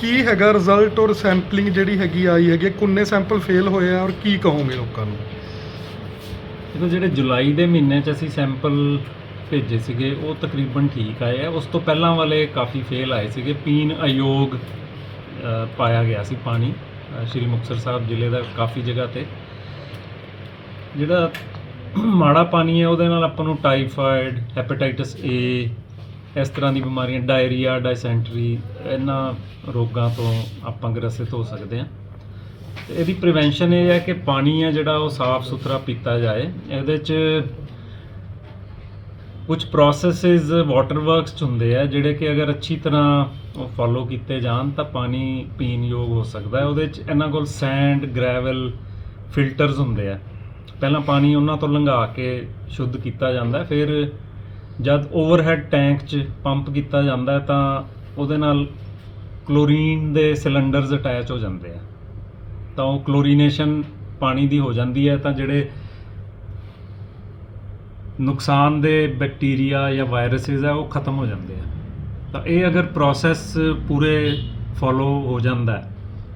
ਕੀ ਹੈਗਾ ਰਿਜ਼ਲਟ ਔਰ ਸੈਂਪਲਿੰਗ ਜਿਹੜੀ ਹੈਗੀ ਆਈ ਹੈਗੀ ਹੈ? ਕਿੰਨੇ ਸੈਂਪਲ ਫੇਲ ਹੋਏ ਆ ਔਰ ਕੀ ਕਹੋਗੇ ਲੋਕਾਂ ਨੂੰ? ਦੇਖੋ, ਜਿਹੜੇ ਜੁਲਾਈ ਦੇ ਮਹੀਨੇ 'ਚ ਅਸੀਂ ਸੈਂਪਲ ਭੇਜੇ ਸੀਗੇ, ਉਹ ਤਕਰੀਬਨ ਠੀਕ ਆਏ ਆ। ਉਸ ਤੋਂ ਪਹਿਲਾਂ ਵਾਲੇ ਕਾਫੀ ਫੇਲ ਆਏ ਸੀਗੇ। ਪੀਣ ਅਯੋਗ ਪਾਇਆ ਗਿਆ ਸੀ ਪਾਣੀ ਸ਼੍ਰੀ ਮੁਕਤਸਰ ਸਾਹਿਬ ਜ਼ਿਲ੍ਹੇ ਦਾ ਕਾਫੀ ਜਗ੍ਹਾ ਤੇ। ਜਿਹੜਾ ਮਾੜਾ ਪਾਣੀ ਹੈ ਉਹਦੇ ਨਾਲ ਆਪਾਂ ਨੂੰ ਟਾਈਫਾਇਡ ਹੈਪੇਟਾਈਟਸ ਏ ਇਸ ਤਰ੍ਹਾਂ ਦੀ ਬਿਮਾਰੀਆਂ, ਡਾਇਰੀਆ, ਡਾਇਸੈਂਟਰੀ, ਇਹਨਾਂ ਰੋਗਾਂ ਤੋਂ ਆਪਾਂ ਗ੍ਰਸਿਤ ਹੋ ਸਕਦੇ ਹਾਂ। ਤੇ ਇਹਦੀ ਪ੍ਰੀਵੈਂਸ਼ਨ ਇਹ ਹੈ ਕਿ ਪਾਣੀ ਆ ਜਿਹੜਾ ਉਹ ਸਾਫ਼ ਸੁਥਰਾ ਪੀਤਾ ਜਾਏ। ਇਹਦੇ 'ਚ ਕੁਝ ਪ੍ਰੋਸੈਸਸ ਵਾਟਰ ਵਰਕਸ 'ਚ ਹੁੰਦੇ ਆ, ਜਿਹੜੇ ਕਿ ਅਗਰ ਅੱਛੀ ਤਰ੍ਹਾਂ ਉਹ ਫੋਲੋ ਕੀਤੇ ਜਾਣ ਤਾਂ ਪਾਣੀ ਪੀਣ ਯੋਗ ਹੋ ਸਕਦਾ ਹੈ। ਉਹਦੇ 'ਚ ਇਹਨਾਂ ਕੋਲ ਸੈਂਡ ਗ੍ਰੈਵਲ ਫਿਲਟਰਸ ਹੁੰਦੇ ਆ। ਪਹਿਲਾਂ ਪਾਣੀ ਉਹਨਾਂ ਤੋਂ ਲੰਘਾ ਕੇ ਸ਼ੁੱਧ ਕੀਤਾ ਜਾਂਦਾ ਫਿਰ ਜਦ ਓਵਰਹੈਡ ਟੈਂਕ 'ਚ ਪੰਪ ਕੀਤਾ ਜਾਂਦਾ ਹੈ, ਤਾਂ ਉਹਦੇ ਨਾਲ ਕਲੋਰੀਨ ਦੇ ਸਿਲੰਡਰਸ ਅਟੈਚ ਹੋ ਜਾਂਦੇ ਆ। ਤਾਂ ਉਹ ਕਲੋਰੀਨੇਸ਼ਨ ਪਾਣੀ ਦੀ ਹੋ ਜਾਂਦੀ ਹੈ, ਤਾਂ ਜਿਹੜੇ ਨੁਕਸਾਨ ਦੇ ਬੈਕਟੀਰੀਆ ਜਾਂ ਵਾਇਰਸਿਸ ਆ, ਉਹ ਖਤਮ ਹੋ ਜਾਂਦੇ ਆ। ਤਾਂ ਇਹ ਅਗਰ ਪ੍ਰੋਸੈਸ ਪੂਰੇ ਫੋਲੋ ਹੋ ਜਾਂਦਾ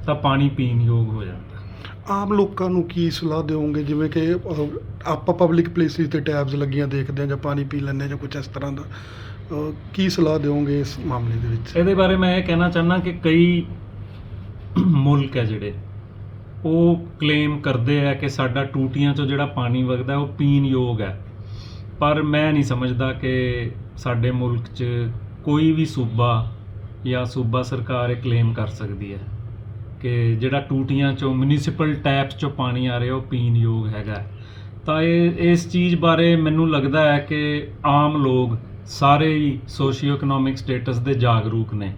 ਤਾਂ ਪਾਣੀ ਪੀਣ ਯੋਗ ਹੋ ਜਾਂਦਾ ਆਮ ਲੋਕਾਂ ਨੂੰ ਕੀ ਸਲਾਹ ਦਿਓਗੇ? ਜਿਵੇਂ ਕਿ ਅਹ, ਆਪਾਂ ਪਬਲਿਕ ਪਲੇਸਿਸ ਤੇ ਟੈਬਸ ਲੱਗੀਆਂ ਦੇਖਦੇ ਹਾਂ ਜਾਂ ਪਾਣੀ ਪੀ ਲੈਂਦੇ ਹਾਂ ਜਾਂ ਕੁਝ ਇਸ ਤਰ੍ਹਾਂ ਦਾ ਅਹ, ਕੀ ਸਲਾਹ ਦਿਓਗੇ ਇਸ ਮਾਮਲੇ ਦੇ ਵਿੱਚ? ਇਹਦੇ ਬਾਰੇ ਮੈਂ ਇਹ ਕਹਿਣਾ ਚਾਹੁੰਦਾ ਕਿ ਕਈ ਮੁਲਕ ਹੈ ਜਿਹੜੇ ਉਹ ਕਲੇਮ ਕਰਦੇ ਆ ਕਿ ਸਾਡਾ ਟੂਟੀਆਂ 'ਚੋਂ ਜਿਹੜਾ ਪਾਣੀ ਵਗਦਾ ਉਹ ਪੀਣ ਯੋਗ ਹੈ। ਪਰ ਮੈਂ ਨਹੀਂ ਸਮਝਦਾ ਕਿ ਸਾਡੇ ਮੁਲਕ 'ਚ ਕੋਈ ਵੀ ਸੂਬਾ ਜਾਂ ਸੂਬਾ ਸਰਕਾਰ ਇਹ ਕਲੇਮ ਕਰ ਸਕਦੀ ਹੈ। ਕਿ ਜਿਹੜਾ ਟੂਟੀਆਂ 'ਚੋਂ ਮਿਊਨਿਸਪਲ ਟੈਪਸ 'ਚੋਂ ਪਾਣੀ ਆ ਰਿਹਾ, ਉਹ ਪੀਣ ਯੋਗ ਹੈਗਾ। ਤਾਂ ਇਹ, ਇਸ ਚੀਜ਼ ਬਾਰੇ ਮੈਨੂੰ ਲੱਗਦਾ ਹੈ ਕਿ ਆਮ ਲੋਕ ਸਾਰੇ ਹੀ ਸੋਸ਼ੀਓ ਇਕਨੋਮਿਕ ਸਟੇਟਸ ਦੇ ਜਾਗਰੂਕ ਨੇ।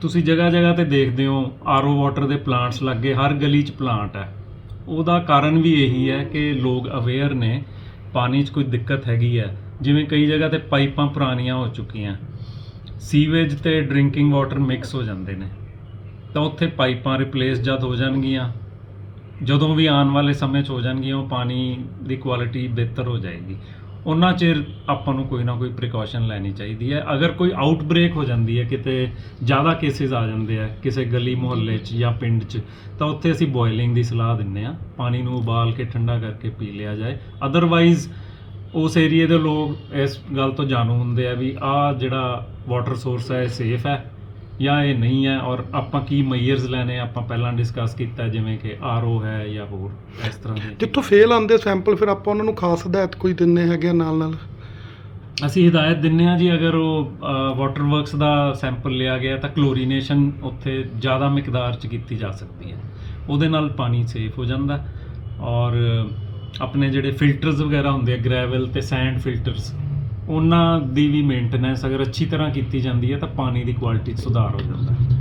ਤੁਸੀਂ ਜਗ੍ਹਾ ਜਗ੍ਹਾ ਤੇ ਦੇਖਦੇ ਹੋ ਆਰਓ ਵਾਟਰ ਦੇ ਪਲਾਂਟਸ ਲੱਗੇ, ਹਰ ਗਲੀ 'ਚ ਪਲਾਂਟ ਹੈ। ਉਹਦਾ ਕਾਰਨ ਵੀ ਇਹੀ ਹੈ ਕਿ ਲੋਕ ਅਵੇਅਰ ਨੇ, ਪਾਣੀ 'ਚ ਕੋਈ ਦਿੱਕਤ ਹੈਗੀ ਹੈ। ਜਿਵੇਂ ਕਈ ਜਗ੍ਹਾ ਤੇ ਪਾਈਪਾਂ ਪੁਰਾਣੀਆਂ ਹੋ ਚੁੱਕੀਆਂ। ਸੀਵੇਜ ਤੇ ਡਰਿੰਕਿੰਗ ਵਾਟਰ ਮਿਕਸ ਹੋ ਜਾਂਦੇ ਨੇ। ਤਾਂ ਉੱਥੇ ਪਾਈਪਾਂ ਰਿਪਲੇਸ ਜਦ ਹੋ ਜਾਣਗੀਆਂ, ਜਦੋਂ ਵੀ ਆਉਣ ਵਾਲੇ ਸਮੇਂ 'ਚ ਹੋ ਜਾਣਗੀਆਂ, ਉਹ ਪਾਣੀ ਦੀ ਕੁਆਲਿਟੀ ਬਿਹਤਰ ਹੋ ਜਾਏਗੀ। ਉਹਨਾਂ ਚਿਰ ਆਪਾਂ ਨੂੰ ਕੋਈ ਨਾ ਕੋਈ ਪ੍ਰੀਕਾਸ਼ਨ ਲੈਣੀ ਚਾਹੀਦੀ ਹੈ। ਅਗਰ ਕੋਈ ਆਊਟਬ੍ਰੇਕ ਹੋ ਜਾਂਦੀ ਹੈ, ਕਿਤੇ ਜ਼ਿਆਦਾ ਕੇਸਿਸ ਆ ਜਾਂਦੇ ਆ, ਕਿਸੇ ਗਲੀ ਮੁਹੱਲੇ 'ਚ ਜਾਂ ਪਿੰਡ 'ਚ, ਤਾਂ ਉੱਥੇ ਅਸੀਂ ਬੋਇਲਿੰਗ ਦੀ ਸਲਾਹ ਦਿੰਨੇ ਆ ਪਾਣੀ ਨੂੰ ਉਬਾਲ ਕੇ ਠੰਡਾ ਕਰਕੇ ਪੀ ਲਿਆ ਜਾਏ। ਅਦਰਵਾਈਜ਼ ਉਸ ਏਰੀਏ ਦੇ ਲੋਕ ਇਸ ਗੱਲ ਤੋਂ ਜਾਣੂ ਹੁੰਦੇ ਆ ਵੀ ਆਹ ਜਿਹੜਾ ਵਾਟਰ ਸੋਰਸ ਹੈ, ਇਹ ਸੇਫ ਹੈ। ਜਾਂ ਇਹ ਨਹੀਂ ਹੈ ਔਰ ਆਪਾਂ ਕੀ ਮਈਅਰਸ ਲੈਣੇ ਆਪਾਂ ਪਹਿਲਾਂ ਡਿਸਕਸ ਕੀਤਾ ਜਿਵੇਂ ਕਿ ਆਰਓ ਹੈ ਜਾਂ ਹੋਰ ਇਸ ਤਰ੍ਹਾਂ ਦੀਆਂ ਜਿੱਥੋਂ ਫੇਲ ਆਉਂਦੇ ਸੈਂਪਲ ਫਿਰ ਆਪਾਂ ਉਹਨਾਂ ਨੂੰ ਖਾਸ ਹਦਾਇਤ ਕੋਈ ਦਿੰਨੇ ਹੈਗੇ ਨਾਲ ਨਾਲ? ਅਸੀਂ ਹਦਾਇਤ ਦਿੰਨੇ ਆ ਜੀ ਅਗਰ ਉਹ ਵਾਟਰ ਵਰਕਸ ਦਾ ਸੈਂਪਲ ਲਿਆ ਗਿਆ ਤਾਂ ਕਲੋਰੀਨੇਸ਼ਨ ਉੱਥੇ ਜ਼ਿਆਦਾ ਮਿਕਦਾਰ ਚ ਕੀਤੀ ਜਾ ਸਕਦੀ ਹੈ। ਉਹਦੇ ਨਾਲ ਪਾਣੀ ਸੇਫ ਹੋ ਜਾਂਦਾ ਔਰ ਆਪਣੇ ਜਿਹੜੇ ਫਿਲਟਰਸ ਵਗੈਰਾ ਹੁੰਦੇ ਆ ਗ੍ਰੈਵਲ ਤੇ ਸੈਂਡ ਫਿਲਟਰਸ ਉਹਨਾਂ ਦੀ ਵੀ ਮੇਨਟੇਨੈਂਸ ਅਗਰ ਅੱਛੀ ਤਰ੍ਹਾਂ ਕੀਤੀ ਜਾਂਦੀ ਹੈ ਤਾਂ ਪਾਣੀ ਦੀ ਕੁਆਲਿਟੀ 'ਚ ਸੁਧਾਰ ਹੋ ਜਾਂਦਾ ਹੈ।